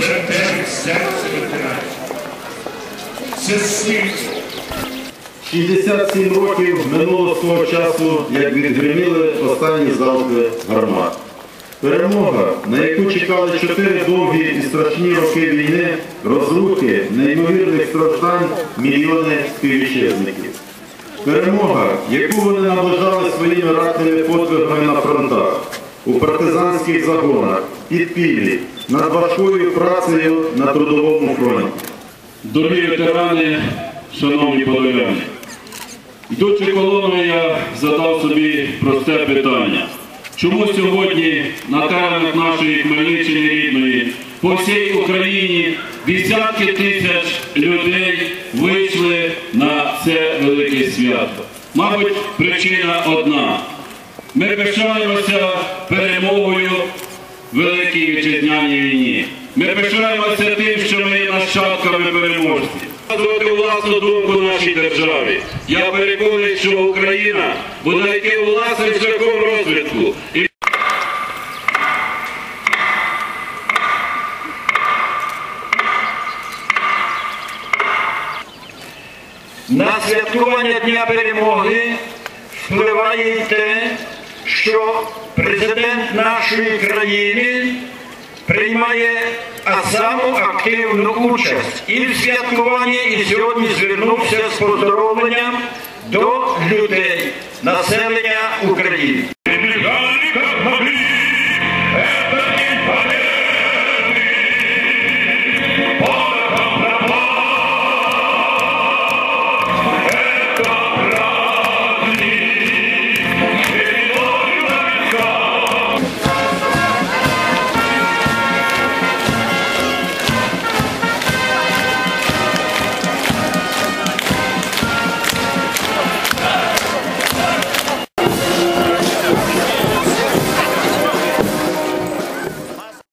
жали серце ветеранів. Це світло. 67 років минуло з того часу, як відгриміли останні залпи гармат. Перемога, на яку чекали чотири довгі і страшні роки війни, розрухи, неймовірних страждань, мільйони співвітчизників. Перемога, яку вони наближали своїми ратними подвигами на фронтах, у партизанських загонах, підпіллі, над важкою працею на трудовому фронті. Дорогі ветерани, шановні подоляни, йдучи колоною, я задав собі просте питання. Чому сьогодні на теренах нашої Хмельниччини рідної по всій Україні десятки тисяч людей вийшли на це велике свято? Мабуть, причина одна. Ми пишаємося перемогою Великій Вітчизняній війні. Ми пишаємося тим, що ми є нащадками переможців. Зробити власну думку нашій державі. Я переконаний, що Україна буде йти власним шляхом розвитку. На святкування Дня перемоги впливає й те, що президент нашої країни приймає саму активну участь і в святкуванні, і сьогодні звернувся з поздоровленням до людей, населення України.